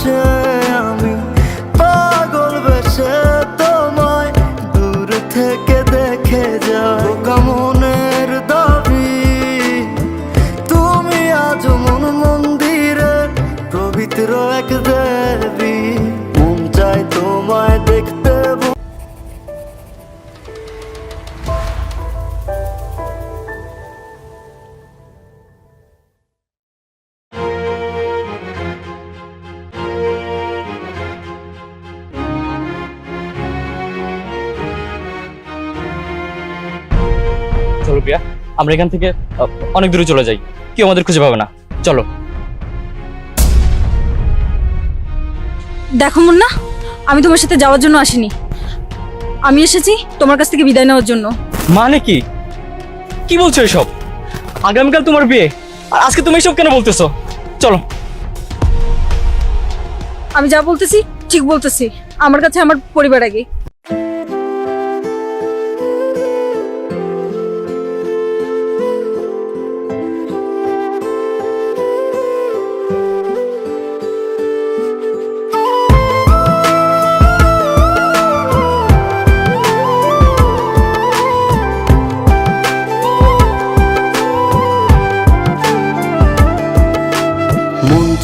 পাশে প্রিয়া আমরা এখান থেকে অনেক দূরে চলে যাই। কেউ আমাদের খুঁজে পাবে না। চলো। দেখো মুন্না আমি তোমার সাথে যাওয়ার জন্য আসিনি। আমি এসেছি তোমার কাছ থেকে বিদায় নেওয়ার জন্য। মানে কি? কি বলছো এসব? আগামীকাল তোমার বিয়ে। আর আজকে তুমি এসব কেন বলতেছো? চলো। আমি যা বলতেছি ঠিক বলতেছি। আমার কাছে আমার পরিবার আগে।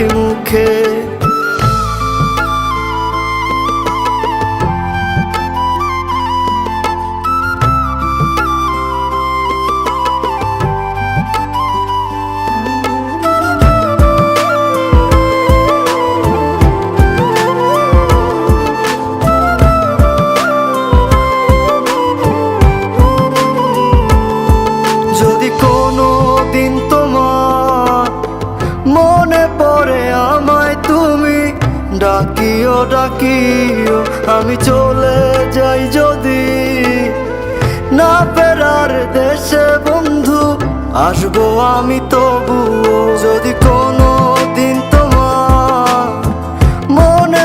নামটি মুখে ডাকিও ডাকিও, আমি চলে যাই যদি। না ফেরার দেশে বন্ধু, আসব আমি তবুও। যদি কোনো দিন মনে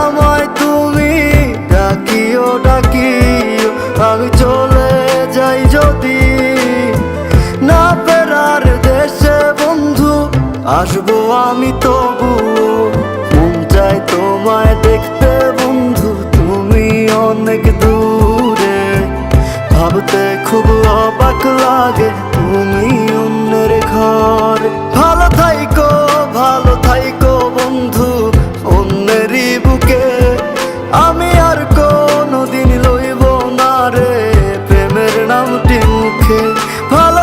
আমায় তুমি, ডাকিও ডাকিও, আমি চলে যাই যদি। না বন্ধু, আসব আমি তবু মন চাই দেখতে বন্ধু, তুমি অনেক দূরে। ভাবতে খুব অবাক লাগে, তুমি অন্যের ঘর। ভালো থাইকো ভালো থাইকো বন্ধু, অন্যেরই বুকে। আমি আর কোনদিন লইব না রে, প্রেমের নামটি মুখে। ভালো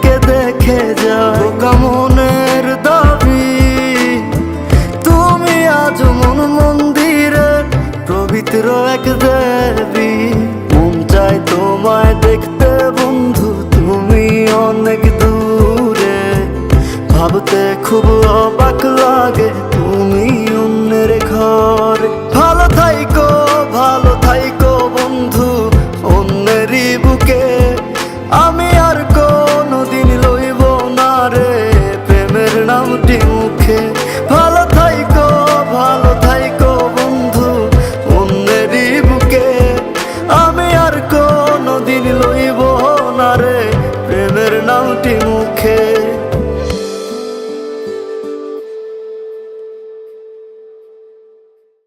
Okay.